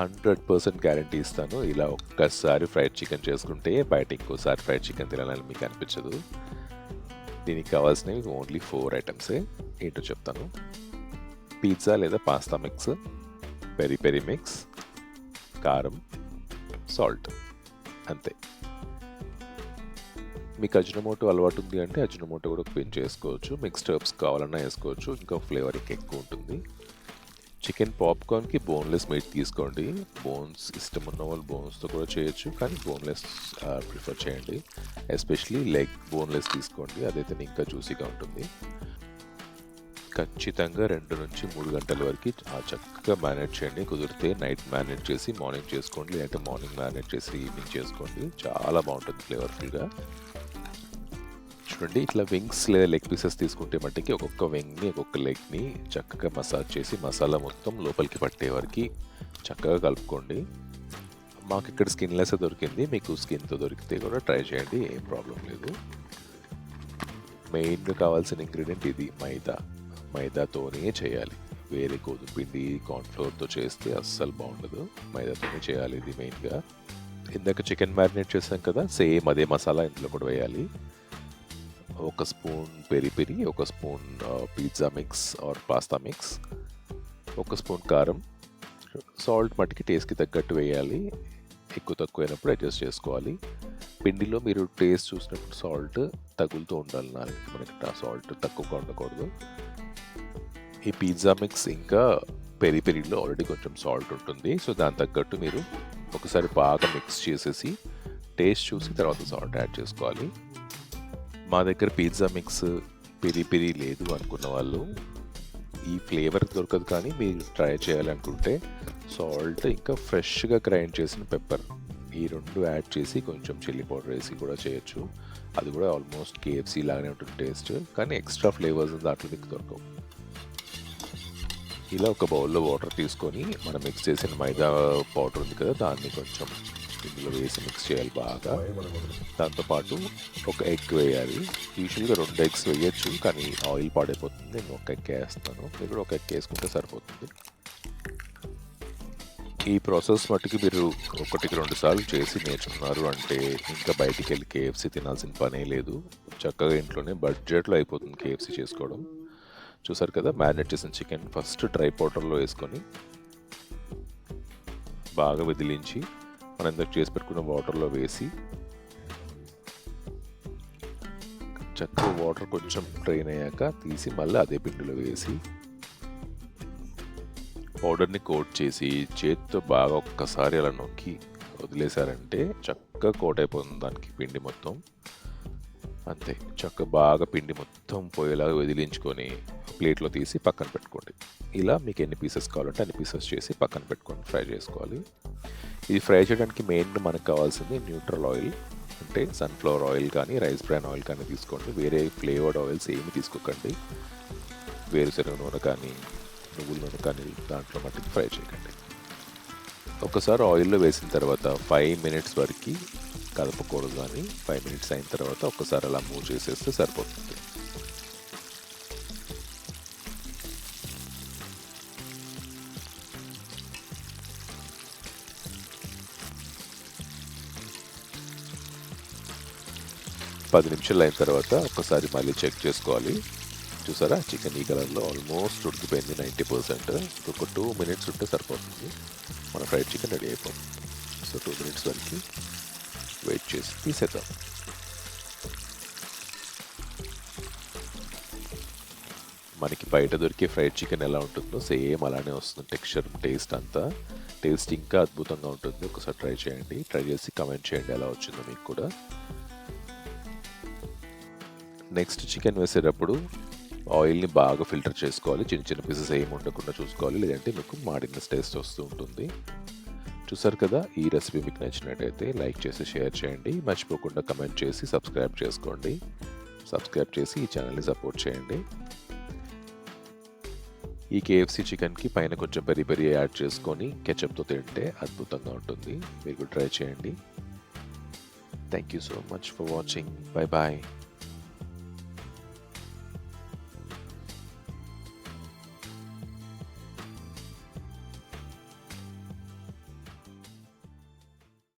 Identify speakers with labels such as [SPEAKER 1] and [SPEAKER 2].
[SPEAKER 1] Hundred percent guarantee ఇస్తాను. ఇలా ఒక్కసారి ఫ్రైడ్ చికెన్ చేసుకుంటే బయట ఇంకోసారి ఫ్రైడ్ చికెన్ తినాలని మీకు అనిపించదు. దీనికి కావాల్సినవి ఓన్లీ ఫోర్ ఐటమ్సే ఏంటో చెప్తాను. పిజ్జా లేదా pasta mix peri peri mix కారం సాల్ట్ అంతే. మీకు అజినమోటో అలవాటు ఉంది అంటే అజినమోటో కూడా పెంచి చేసుకోవచ్చు. మిక్స్డ్ హెర్బ్స్ కావాలన్నా వేసుకోవచ్చు. ఇంకా ఫ్లేవర్ ఇంకా ఎక్కువ ఉంటుంది. చికెన్ పాప్కార్న్కి బోన్లెస్ మీట్ తీసుకోండి. బోన్స్ ఇష్టం ఉన్న వాళ్ళు బోన్స్తో కూడా చేయొచ్చు కానీ బోన్లెస్ ప్రిఫర్ చేయండి. ఎస్పెషలీ లెగ్ బోన్లెస్ తీసుకోండి అదైతే ఇంకా జ్యూసీగా ఉంటుంది. ఖచ్చితంగా రెండు నుంచి మూడు గంటల వరకు చక్కగా మేనేజ్ చేయండి. కుదిరితే నైట్ మేనేజ్ చేసి మార్నింగ్ చేసుకోండి లేదంటే మార్నింగ్ మేనేజ్ చేసి ఈవినింగ్ చేసుకోండి. చాలా బాగుంటుంది ఫ్లేవర్ఫుల్గా. చూడండి ఇట్లా వింగ్స్ లేదా లెగ్ పీసెస్ తీసుకుంటే మట్టికి ఒక్కొక్క వింగ్ని ఒక్కొక్క లెగ్ని చక్కగా మసాజ్ చేసి మసాలా మొత్తం లోపలికి పట్టే వరకు చక్కగా కలుపుకోండి. మాకు ఇక్కడ స్కిన్లెస్ దొరికింది మీకు స్కిన్తో దొరికితే కూడా ట్రై చేయండి ఏం ప్రాబ్లం లేదు. మెయిన్గా కావాల్సిన ఇంగ్రీడియంట్ ఇది మైదా. మైదాతోనే చేయాలి. వేరే గోధుమ పిండి కార్న్ఫ్లోర్తో చేస్తే అస్సలు బాగుండదు. మైదాతోనే చేయాలి ఇది మెయిన్గా ఇందాక చికెన్ మ్యారినేట్ చేసాం కదా సేమ్ అదే మసాలా ఇందులో కూడా వేయాలి. ఒక స్పూన్ పెరి పెరి ఒక spoon pizza mix or pasta mix ఒక స్పూన్ కారం సాల్ట్ మట్టికి టేస్ట్కి తగ్గట్టు వేయాలి. ఎక్కువ తక్కువ అయినప్పుడు అడ్జస్ట్ చేసుకోవాలి. పిండిలో మీరు టేస్ట్ చూసినప్పుడు సాల్ట్ తగులుతూ ఉండాలి. నాకు మనకి సాల్ట్ తక్కువగా ఉండకూడదు. ఈ పిజ్జా మిక్స్ ఇంకా పెరి పెరిలో ఆల్రెడీ కొంచెం సాల్ట్ ఉంటుంది. సో దాని తగ్గట్టు మీరు ఒకసారి బాగా మిక్స్ చేసేసి టేస్ట్ చూసి తర్వాత సాల్ట్ యాడ్ చేసుకోవాలి. మా దగ్గర పిజ్జా మిక్స్ పెరి పెరి లేదు అనుకున్న వాళ్ళు ఈ ఫ్లేవర్ దొరకదు కానీ మీరు ట్రై చేయాలనుకుంటే సాల్ట్ ఇంకా ఫ్రెష్గా గ్రైండ్ చేసిన పెప్పర్ ఈ రెండు యాడ్ చేసి కొంచెం చిల్లీ పౌడర్ వేసి కూడా చేయొచ్చు. అది కూడా ఆల్మోస్ట్ కేఎఫ్సీ లాగానే ఉంటుంది టేస్ట్ కానీ ఎక్స్ట్రా ఫ్లేవర్స్ దాంట్లో మీకు దొరకవు. ఇలా ఒక బౌల్లో వాటర్ తీసుకొని మనం మిక్స్ చేసిన మైదా పౌడర్ ఉంది కదా దాన్ని కొంచెం ఇందులో వేసి మిక్స్ చేయాలి బాగా. దాంతోపాటు ఒక ఎగ్ వేయాలి. యూజువల్గా రెండు ఎగ్స్ వేయచ్చు కానీ ఆయిల్ పాడైపోతుంది. నేను ఒక ఎగ్ వేస్తాను. మీరు కూడా ఒక ఎగ్ వేసుకుంటే సరిపోతుంది. ఈ ప్రాసెస్ మట్టుకు మీరు ఒకటికి రెండు సార్లు చేసి నేర్చుకున్నారు అంటే ఇంకా బయటికి వెళ్ళి కేఎఫ్సీ తినాల్సిన పనే లేదు. చక్కగా ఇంట్లోనే బడ్జెట్లో అయిపోతుంది కేఎఫ్సీ చేసుకోవడం. చూసారు కదా మ్యారినేట్ చేసిన చికెన్ ఫస్ట్ డ్రై పౌడర్లో వేసుకొని బాగా వదిలించి మనం ఇందాక చేసి పెట్టుకున్న వాటర్లో వేసి చక్కగా వాటర్ కొంచెం డ్రైన్ అయ్యాక తీసి మళ్ళీ అదే పిండిలో వేసి పౌడర్ని కోట్ చేసి చేతితో బాగా ఒక్కసారి అలా నొక్కి వదిలేశారంటే చక్కగా కోట్ అయిపోతుంది దానికి పిండి మొత్తం. అంతే చక్క బాగా పిండి మొత్తం పోయేలాగా వదిలించుకొని ప్లేట్లో తీసి పక్కన పెట్టుకోండి. ఇలా మీకు ఎన్ని పీసెస్ కావాలంటే అన్ని పీసెస్ చేసి పక్కన పెట్టుకొని ఫ్రై చేసుకోవాలి. ఇది ఫ్రై చేయడానికి మెయిన్గా మనకు కావాల్సింది న్యూట్రల్ ఆయిల్ అంటే సన్ఫ్లవర్ ఆయిల్ కానీ రైస్ బ్రాన్ ఆయిల్ కానీ తీసుకోండి. వేరే ఫ్లేవర్డ్ ఆయిల్స్ ఏమి తీసుకోకండి. వేరుశనగ నూనె కానీ నువ్వుల నూనె కానీ దాంట్లో మట్టికి ఫ్రై చేయకండి. ఒకసారి ఆయిల్లో వేసిన తర్వాత ఫైవ్ మినిట్స్ వరకు కలపకూడదు కానీ ఫైవ్ మినిట్స్ అయిన తర్వాత ఒక్కసారి అలా మూవ్ చేసేస్తే సరిపోతుంది. పది నిమిషాలు అయిన తర్వాత ఒక్కసారి మళ్ళీ చెక్ చేసుకోవాలి. చూసారా? చికెన్ ఈ కలర్లో ఆల్మోస్ట్ ఉడికిపోయింది నైంటీ పర్సెంట్. ఒక టూ మినిట్స్ ఉంటే సరిపోతుంది. మన ఫ్రైడ్ చికెన్ రెడీ అయిపోతుంది. సో టూ మినిట్స్ వరకు వెయిట్ చేసి తీసేద్దాం. మనకి బయట దొరికే ఫ్రైడ్ చికెన్ ఎలా ఉంటుందో సేమ్ అలానే వస్తుంది. టెక్స్చర్ టేస్ట్ అంతా. టేస్ట్ ఇంకా అద్భుతంగా ఉంటుంది. ఒకసారి ట్రై చేయండి. ట్రై చేసి కమెంట్ చేయండి ఎలా వచ్చిందో మీకు కూడా. నెక్స్ట్ చికెన్ వేసేటప్పుడు ఆయిల్ని బాగా ఫిల్టర్ చేసుకోవాలి. చిన్న చిన్న పీసెస్ ఏమి ఉండకుండా చూసుకోవాలి. లేదంటే మీకు మాడిన టేస్ట్ వస్తూ ఉంటుంది. చూసారు కదా? ఈ రెసిపీ మీకు నచ్చినట్టయితే లైక్ చేసి షేర్ చేయండి. మర్చిపోకుండా కమెంట్ చేసి సబ్స్క్రైబ్ చేసుకోండి. సబ్స్క్రైబ్ చేసి ఈ ఛానల్ని సపోర్ట్ చేయండి. ఈ కేఎఫ్సి చికెన్కి పైన కొంచెం పెరి పెరి యాడ్ చేసుకొని కెచప్తో తింటే అద్భుతంగా ఉంటుంది. మీరు ట్రై చేయండి. Thank you so much for watching. Bye bye